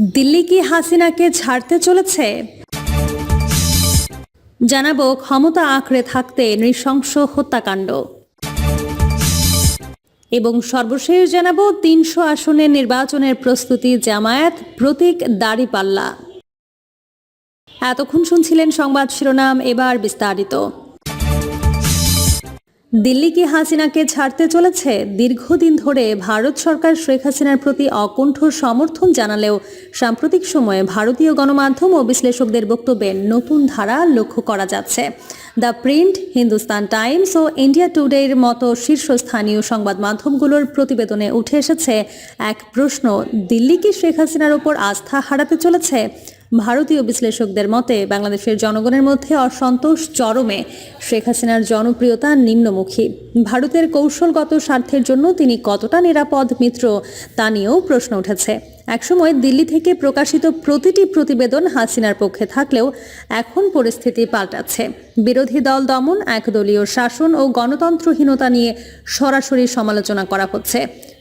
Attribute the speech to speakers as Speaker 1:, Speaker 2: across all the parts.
Speaker 1: দিল্লি কি হাসিনাকে ছাড়তে চলেছে? জানাব ক্ষমতা আঁকড়ে থাকতে নৃশংস হত্যাকাণ্ড। এবং সর্বশেষ জানাব তিনশো আসনের নির্বাচনের প্রস্তুতি জামায়াত প্রতীক দাড়িপাল্লা। এতক্ষণ শুনছিলেন সংবাদ শিরোনাম, এবার বিস্তারিত। দিল্লি কি হাসিনাকে ছাড়তে চলেছে? দীর্ঘদিন ধরে ভারত সরকার শেখ হাসিনার প্রতি অকুণ্ঠ সমর্থন জানালেও সাম্প্রতিক সময়ে ভারতীয় গণমাধ্যম ও বিশ্লেষকদের বক্তব্যে নতুন ধারা লক্ষ্য করা যাচ্ছে। দ্য প্রিন্ট, হিন্দুস্তান টাইমস ও ইন্ডিয়া টুডের মতো শীর্ষস্থানীয় সংবাদ মাধ্যমগুলোর প্রতিবেদনে উঠে এসেছে এক প্রশ্ন, দিল্লি কি শেখ হাসিনার ওপর আস্থা হারাতে চলেছে? ভারতীয় বিশ্লেষকদের মতে, বাংলাদেশের জনগণের মধ্যে অসন্তোষ চরমে। শেখ হাসিনার জনপ্রিয়তা নিম্নমুখী। ভারতের কৌশলগত স্বার্থের জন্য তিনি কতটা নিরাপদ মিত্র, তা নিয়েও প্রশ্ন উঠেছে। একসময় দিল্লি থেকে প্রকাশিত প্রতিটি প্রতিবেদন হাসিনার পক্ষে থাকলেও এখন পরিস্থিতি পাল্টাচ্ছে। বিরোধী দল দমন, একদলীয় শাসন ও গণতন্ত্রহীনতা নিয়ে সরাসরি সমালোচনা করা হচ্ছে।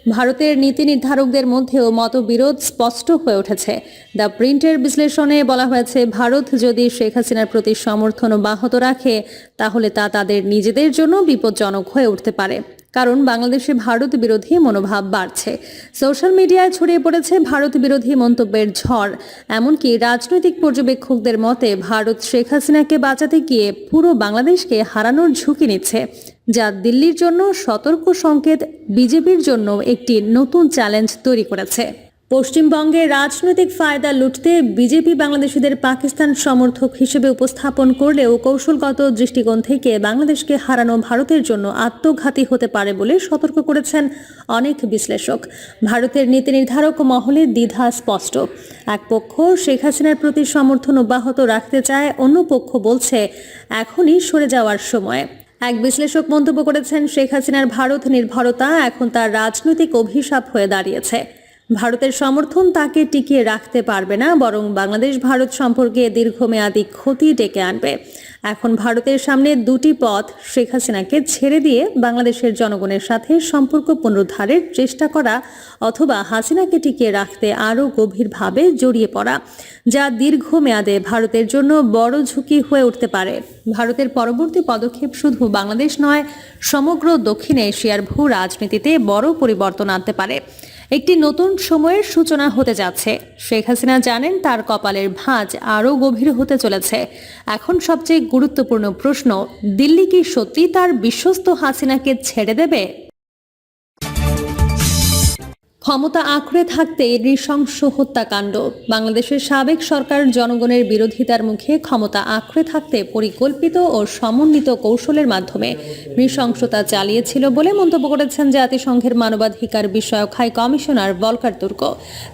Speaker 1: ভারতের নীতি নির্ধারকদের মধ্যেও মতবিরোধ স্পষ্ট হয়ে উঠেছে। দ্য প্রিন্টের বিশ্লেষণে বলা হয়েছে, ভারত যদি শেখ হাসিনার প্রতি সমর্থন অব্যাহত রাখে, তাহলে তা তাদের নিজেদের জন্য বিপজ্জনক হয়ে উঠতে পারে। কারণ বাংলাদেশে ভারত বিরোধী মনোভাব বাড়ছে। সোশ্যাল মিডিয়ায় ছড়িয়ে পড়েছে ভারত বিরোধী মন্তব্যের ঝড়। এমনকি রাজনৈতিক পর্যবেক্ষকদের মতে, ভারত শেখ হাসিনাকে বাঁচাতে গিয়ে পুরো বাংলাদেশকে হারানোর ঝুঁকি নিচ্ছে, যা দিল্লির জন্য সতর্ক সংকেত বিজেপির জন্য একটি নতুন চ্যালেঞ্জ তৈরি করেছে। পশ্চিমবঙ্গে রাজনৈতিক ফায়দা লুটতে বিজেপি বাংলাদেশিদের পাকিস্তান সমর্থক হিসেবে উপস্থাপন করলেও কৌশলগত দৃষ্টিকোণ থেকে বাংলাদেশকে হারানো ভারতের জন্য আত্মঘাতী হতে পারে বলে সতর্ক করেছেন অনেক বিশ্লেষক। ভারতের নীতি নির্ধারক মহলে দ্বিধা স্পষ্ট। এক পক্ষ শেখ হাসিনার প্রতি সমর্থন অব্যাহত রাখতে চায়, অন্য পক্ষ বলছে, এখনই সরে যাওয়ার সময়। এক বিশ্লেষক মন্তব্য করেছেন, শেখ হাসিনার ভারত নির্ভরতা এখন তার রাজনৈতিক অভিশাপ হয়ে দাঁড়িয়েছে। ভারতের সমর্থন তাকে টিকিয়ে রাখতে পারবে না, বরং বাংলাদেশ ভারত সম্পর্কে দীর্ঘমেয়াদী ক্ষতি ডেকে আনবে। এখন ভারতের সামনে দুটি পথ শেখ হাসিনাকে ছেড়ে দিয়ে বাংলাদেশের জনগণের সাথে সম্পর্ক পুনরুদ্ধারের চেষ্টা করা অথবা হাসিনাকে টিকিয়ে রাখতে আরও গভীরভাবে জড়িয়ে পড়া, যা দীর্ঘমেয়াদে ভারতের জন্য বড় ঝুঁকি হয়ে উঠতে পারে। ভারতের পরবর্তী পদক্ষেপ শুধু বাংলাদেশ নয়, সমগ্র দক্ষিণ এশিয়ার ভূ রাজনীতিতে বড় পরিবর্তন আনতে পারে। একটি নতুন সময়ের সূচনা হতে যাচ্ছে। শেখ হাসিনা জানেন তার কপালের ভাঁজ আরও গভীর হতে চলেছে। এখন সবচেয়ে গুরুত্বপূর্ণ প্রশ্ন, দিল্লি কি সত্যি তার বিশ্বস্ত হাসিনাকে ছেড়ে দেবে? ক্ষমতা আঁকড়ে থাকতে নৃশংস হত্যাকাণ্ড। বাংলাদেশের সাবেক সরকার জনগণের বিরোধিতার মুখে ক্ষমতা আঁকড়ে থাকতে পরিকল্পিত ও সমন্বিত কৌশলের মাধ্যমে নৃশংসতা চালিয়েছিল বলে মন্তব্য করেছেন জাতিসংঘের মানবাধিকার বিষয়ক হাই কমিশনার বলকার তুর্ক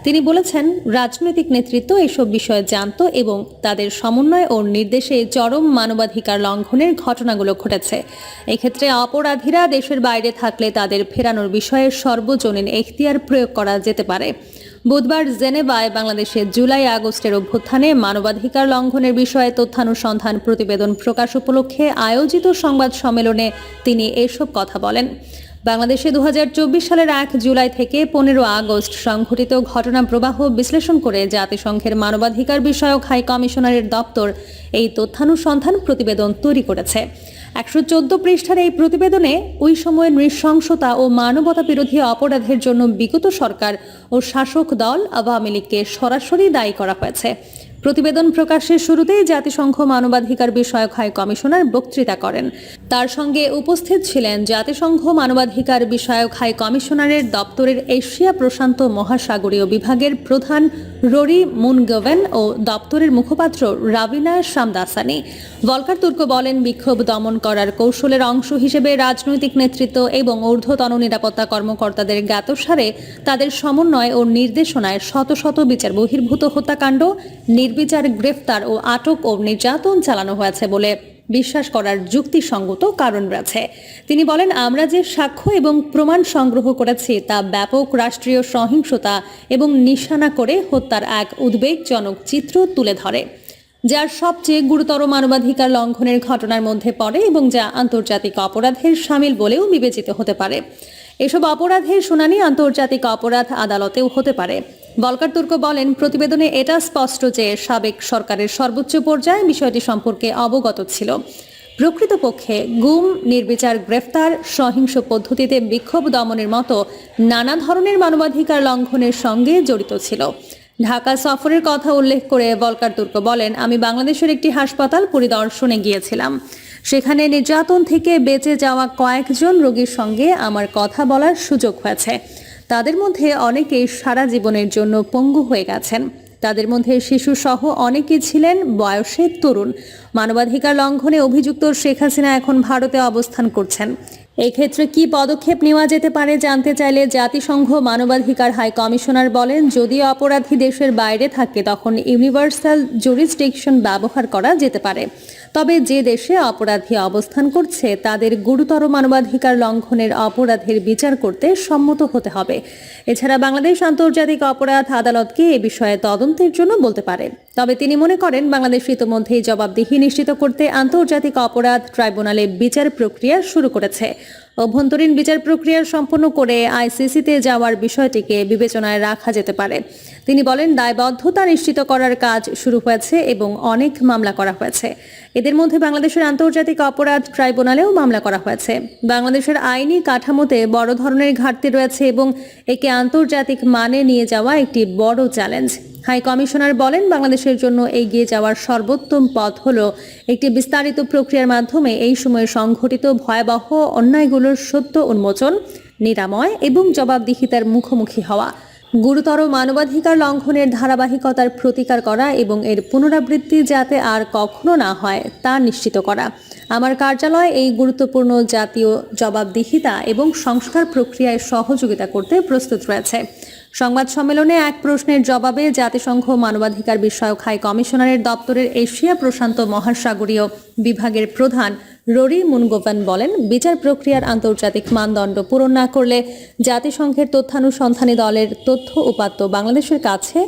Speaker 1: তিনি বলেছেন, রাজনৈতিক নেতৃত্ব এসব বিষয়ে জানত এবং তাদের সমন্বয় ও নির্দেশে চরম মানবাধিকার লঙ্ঘনের ঘটনাগুলো ঘটেছে। এক্ষেত্রে অপরাধীরা দেশের বাইরে থাকলে তাদের ফেরানোর বিষয়ে সর্বজনীন এখতিয়ার প্রয়োগ করা যেতে পারে। বুধবার জেনেভায় বাংলাদেশের জুলাই আগস্টের অভ্যুত্থানে মানবাধিকার লঙ্ঘনের বিষয়ে তথ্যানুসন্ধান প্রতিবেদন প্রকাশ উপলক্ষে আয়োজিত সংবাদ সম্মেলনে তিনি এসব কথা বলেন। বাংলাদেশে দু হাজার চব্বিশ সালের এক জুলাই থেকে পনেরো আগস্ট সংঘটিত ঘটনা প্রবাহ বিশ্লেষণ করে জাতিসংঘের মানবাধিকার বিষয়ক হাই কমিশনারের দপ্তর এই তথ্যানুসন্ধান প্রতিবেদন তৈরি করেছে। একশো চোদ্দ পৃষ্ঠার এই প্রতিবেদনে ওই সময়ের নৃশংসতা ও মানবতা বিরোধী অপরাধের জন্য বিগত সরকার ও শাসক দল আওয়ামী লীগকে সরাসরি দায়ী করা হয়েছে। প্রতিবেদন প্রকাশের শুরুতেই জাতিসংঘ মানবাধিকার বিষয়ক হাই কমিশনার বক্তৃতা করেন। তার সঙ্গে উপস্থিত ছিলেন জাতিসংঘ মানবাধিকার বিষয়ক হাই কমিশনারের দপ্তরের এশিয়া প্রশান্ত মহাসাগরীয় বিভাগের প্রধান ররি মুনগভেন ও দপ্তরের মুখপাত্র রাবিনা শামদাসানি। ভলকার তুর্ক বলেন, বিক্ষোভ দমন করার কৌশলের অংশ হিসেবে রাজনৈতিক নেতৃত্ব এবং ঊর্ধ্বতন নিরাপত্তা কর্মকর্তাদের জ্ঞাতসারে তাদের সমন্বয় ও নির্দেশনায় শত শত বিচার বহির্ভূত হত্যাকাণ্ড, নির্বিচার গ্রেফতার ও আটক ও নির্যাতন চালানো হয়েছে বলে বিশ্বাস করার যুক্তিসঙ্গত কারণ রয়েছে। তিনি বলেন, আমরা যে সাক্ষ্য এবং প্রমাণ সংগ্রহ করেছি, তা ব্যাপক রাষ্ট্রীয় সহিংসতা এবং নিশানা করে হত্যার এক উদ্বেগজনক চিত্র তুলে ধরে, যার সবচেয়ে গুরুতর মানবাধিকার লঙ্ঘনের ঘটনার মধ্যে পড়ে এবং যা আন্তর্জাতিক অপরাধের সামিল বলেও বিবেচিত হতে পারে। এসব অপরাধের শুনানি আন্তর্জাতিক অপরাধ আদালতেও হতে পারে। বলকার তুর্ক বলেন, প্রতিবেদনে এটা স্পষ্ট যে সাবেক সরকারের সর্বোচ্চ পর্যায়ে বিষয়টি সম্পর্কে অবগত ছিল। প্রকৃতপক্ষে গুম, নির্বিচার, গ্রেফতার, সহিংস পদ্ধতিতে বিক্ষোভ দমনের মতো নানা ধরনের মানবাধিকার লঙ্ঘনের সঙ্গে জড়িত ছিল। ঢাকা সফরের কথা উল্লেখ করে বলকার তুর্ক বলেন, আমি বাংলাদেশের একটি হাসপাতাল পরিদর্শনে গিয়েছিলাম। সেখানে নির্যাতন থেকে বেঁচে যাওয়া কয়েকজন রোগীর সঙ্গে আমার কথা বলার সুযোগ হয়েছে। তাদের মধ্যে অনেকেই সারা জীবনের জন্য পঙ্গু হয়ে গেছেন। তাদের মধ্যে শিশু সহ অনেকে ছিলেন বয়সে তরুণ। মানবাধিকার লঙ্ঘনে অভিযুক্ত শেখ হাসিনা এখন ভারতে অবস্থান করছেন। এক্ষেত্রে ক্ষেত্রে কি পদক্ষেপ নেওয়া যেতে পারে জানতে চাইলে জাতিসংঘ মানবাধিকার হাই কমিশনার বলেন, যদি অপরাধী দেশের বাইরে থাকে তখন ইউনিভার্সাল জুরিসডিকশন ব্যবহার করা যেতে পারে। তবে যে দেশে অপরাধী অবস্থান করছে, তাদের গুরুতর মানবাধিকার লঙ্ঘনের অপরাধের বিচার করতে সম্মত হতে হবে। এছাড়া বাংলাদেশ আন্তর্জাতিক অপরাধ আদালতকে এ বিষয়ে তদন্তের জন্য বলতে পারে। তবে তিনি মনে করেন, বাংলাদেশ ইতিমধ্যেই জবাবদিহি নিশ্চিত করতে আন্তর্জাতিক অপরাধ ট্রাইব্যুনালে বিচার প্রক্রিয়া শুরু করেছে। অভ্যন্তরীণ বিচার প্রক্রিয়া সম্পন্ন করে আইসিসিতে যাওয়ার বিষয়টিকে বিবেচনায় রাখা যেতে পারে। তিনি বলেন, দায়বদ্ধতা নিশ্চিত করার কাজ শুরু হয়েছে এবং অনেক মামলা করা হয়েছে। এদের মধ্যে বাংলাদেশের আন্তর্জাতিক অপরাধ ট্রাইব্যুনালেও মামলা করা হয়েছে। বাংলাদেশের আইনি কাঠামোতে বড় ধরনের ঘাটতি রয়েছে এবং একে আন্তর্জাতিক মানে নিয়ে যাওয়া একটি বড় চ্যালেঞ্জ। হাই কমিশনার বলেন, বাংলাদেশের জন্য এগিয়ে যাওয়ার সর্বোত্তম পথ হল একটি বিস্তারিত প্রক্রিয়ার মাধ্যমে এই সময়ে সংঘটিত ভয়াবহ অন্যায়গুলোর সত্য উন্মোচন, নিরাময় এবং জবাবদিহিতার মুখোমুখি হওয়া, গুরুতর মানবাধিকার লঙ্ঘনের ধারাবাহিকতার প্রতিকার করা এবং এর পুনরাবৃত্তি যাতে আর কখনো না হয় তা নিশ্চিত করা। আমার কার্যালয় এই গুরুত্বপূর্ণ জাতীয় জবাবদিহিতা এবং সংস্কার প্রক্রিয়ায় সহযোগিতা করতে প্রস্তুত রয়েছে। সংবাদ সম্মেলনে এক প্রশ্নের জবাবে জাতিসংঘ মানবাধিকার বিষয়ক হাই কমিশনারের দপ্তরের এশিয়া প্রশান্ত মহাসাগরীয় বিভাগের প্রধান ররি মুনগোভান বলেন, বিচার প্রক্রিয়ার আন্তর্জাতিক মানদণ্ড পূরণ না করলে জাতিসংঘের তথ্যানুসন্ধানী দলের তথ্য উপাত্ত বাংলাদেশের কাছে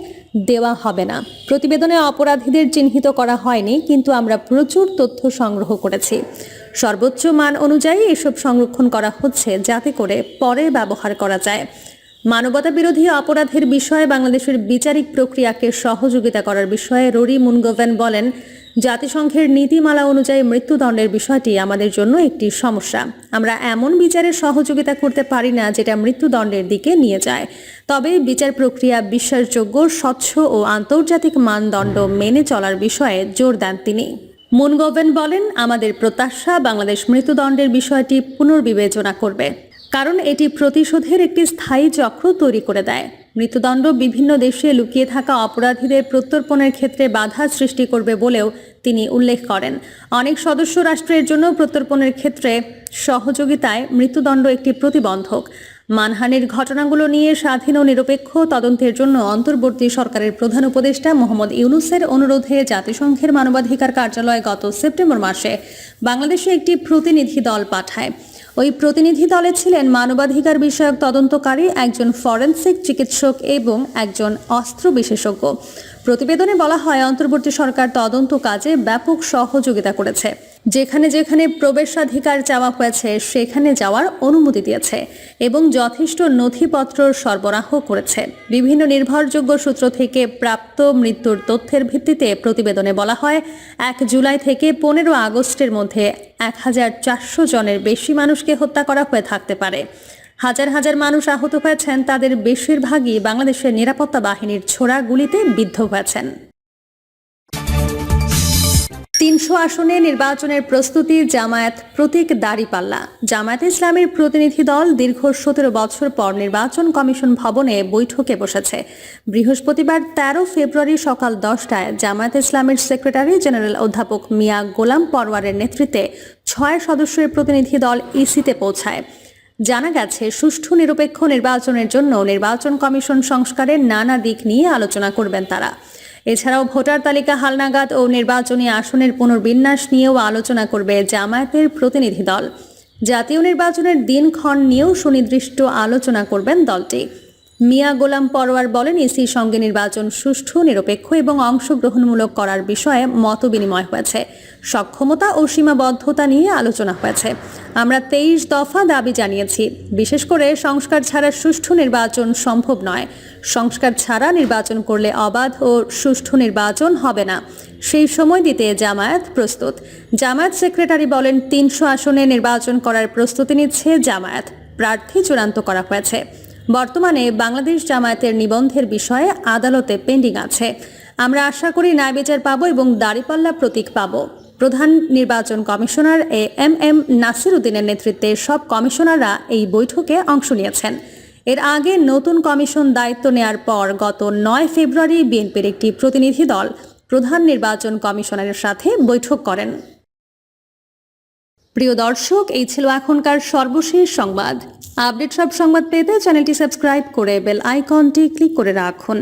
Speaker 1: দেওয়া হবে না। প্রতিবেদনে অপরাধীদের চিহ্নিত করা হয়নি, কিন্তু আমরা প্রচুর তথ্য সংগ্রহ করেছি। সর্বোচ্চ মান অনুযায়ী এসব সংরক্ষণ করা হচ্ছে যাতে করে পরে ব্যবহার করা যায়। মানবতা বিরোধী অপরাধের বিষয়ে বাংলাদেশের বিচারিক প্রক্রিয়াকে সহযোগিতা করার বিষয়ে ররি মুনগোভেন বলেন, জাতিসংঘের নীতিমালা অনুযায়ী মৃত্যুদণ্ডের বিষয়টি আমাদের জন্য একটি সমস্যা। আমরা এমন বিচারের সহযোগিতা করতে পারি না যেটা মৃত্যুদণ্ডের দিকে নিয়ে যায়। তবে বিচার প্রক্রিয়া বিশ্বাসযোগ্য, স্বচ্ছ ও আন্তর্জাতিক মানদণ্ড মেনে চলার বিষয়ে জোর দেন তিনি। মুনগোভেন বলেন, আমাদের প্রত্যাশা বাংলাদেশ মৃত্যুদণ্ডের বিষয়টি পুনর্বিবেচনা করবে। কারণ এটি প্রতিশোধের একটি স্থায়ী চক্র তৈরি করে দেয়। মৃত্যুদণ্ড বিভিন্ন দেশে লুকিয়ে থাকা অপরাধীদের প্রত্যর্পণের ক্ষেত্রে বাধা সৃষ্টি করবে বলেও তিনি উল্লেখ করেন। অনেক সদস্য রাষ্ট্রের জন্য প্রত্যর্পণের ক্ষেত্রে সহযোগিতায় মৃত্যুদণ্ড একটি প্রতিবন্ধক। মানহানির ঘটনাগুলো নিয়ে স্বাধীন ও নিরপেক্ষ তদন্তের জন্য অন্তর্বর্তী সরকারের প্রধান উপদেষ্টা মোহাম্মদ ইউনুসের অনুরোধে জাতিসংঘের মানবাধিকার কার্যালয় গত সেপ্টেম্বর মাসে বাংলাদেশে একটি প্রতিনিধি দল পাঠায়। ওই প্রতিনিধি দলে ছিলেন মানবাধিকার বিষয়ক তদন্তকারী একজন ফরেন্সিক চিকিৎসক এবং একজন অস্ত্র বিশেষজ্ঞ। প্রতিবেদনে বলা হয়, অন্তর্বর্তী সরকার তদন্ত কাজে ব্যাপক সহযোগিতা করেছে। যেখানে যেখানে প্রবেশাধিকার চাওয়া হয়েছে, সেখানে যাওয়ার অনুমতি দিয়েছে এবং যথেষ্ট নথিপত্র সরবরাহ করেছে। বিভিন্ন নির্ভরযোগ্য সূত্র থেকে প্রাপ্ত মৃত্যুর তথ্যের ভিত্তিতে প্রতিবেদনে বলা হয়, এক জুলাই থেকে পনেরো আগস্টের মধ্যে এক হাজার চারশো জনের বেশি মানুষকে হত্যা করা হয়ে থাকতে পারে। হাজার হাজার মানুষ আহত হয়েছেন, তাদের বেশিরভাগই বাংলাদেশের নিরাপত্তা বাহিনীর ছোড়া গুলিতে বিদ্ধ হয়েছেন। তিনশো আসনে নির্বাচনের প্রস্তুতি জামায়াত প্রতীক দাঁড়িপাল্লা। জামায়াত ইসলামের প্রতিনিধি দল দীর্ঘ সতেরো বছর পর নির্বাচন কমিশন ভবনে বৈঠকে বসেছে। বৃহস্পতিবার তেরো ফেব্রুয়ারি সকাল দশটায় জামায়াত ইসলামের সেক্রেটারি জেনারেল অধ্যাপক মিয়া গোলাম পরওয়ারের নেতৃত্বে ছয় সদস্যের প্রতিনিধি দল ইসিতে পৌঁছায়। জানা গেছে, সুষ্ঠু নিরপেক্ষ নির্বাচনের জন্য নির্বাচন কমিশন সংস্কারের নানা দিক নিয়ে আলোচনা করবেন তারা। এছাড়াও ভোটার তালিকা হালনাগাদ ও নির্বাচনী আসনের পুনর্বিন্যাস নিয়েও আলোচনা করবে জামায়াতের প্রতিনিধি দল। জাতীয় নির্বাচনের দিনক্ষণ নিয়েও সুনির্দিষ্ট আলোচনা করবেন দলটি। মিয়া গোলাম পরোয়ার বলেন ইসির সঙ্গে নির্বাচন সুষ্ঠু, নিরপেক্ষ এবং অংশগ্রহণমূলক করার বিষয়ে মত বিনিময় হয়েছে। সক্ষমতা ও সীমাবদ্ধতা নিয়ে আলোচনা হয়েছে। আমরা তেইশ দফা দাবি জানিয়েছি। বিশেষ করে সংস্কার ছাড়া সুষ্ঠু নির্বাচন সম্ভব নয়। সংস্কার ছাড়া নির্বাচন করলে অবাধ ও সুষ্ঠু নির্বাচন হবে না। সেই সময় দিতে জামায়াত প্রস্তুত। জামায়াত সেক্রেটারি বলেন, তিনশো আসনে নির্বাচন করার প্রস্তুতি নিচ্ছে জামায়াত। প্রার্থী চূড়ান্ত করা হয়েছে। বর্তমানে বাংলাদেশ জামায়াতের নিবন্ধের বিষয়ে আদালতে পেন্ডিং আছে। আমরা আশা করি ন্যায় বিচার পাবো এবং দাড়িপাল্লা প্রতীক পাবো। প্রধান নির্বাচন commissioner A M M Nasir উদ্দিনের নেতৃত্বে সব কমিশনাররা এই বৈঠকে অংশ নিয়েছেন। এর আগে নতুন কমিশন দায়িত্ব নেয়ার পর গত নয় ফেব্রুয়ারি বিএনপির একটি প্রতিনিধি দল প্রধান নির্বাচন কমিশনারের সাথে বৈঠক করেন। প্রিয় দর্শক, এই ছিল এখনকার সর্বশেষ সংবাদ। আপডেট সব সংবাদ পেতে চ্যানেলটি সাবস্ক্রাইব করে বেল আইকনটি ক্লিক করে রাখুন।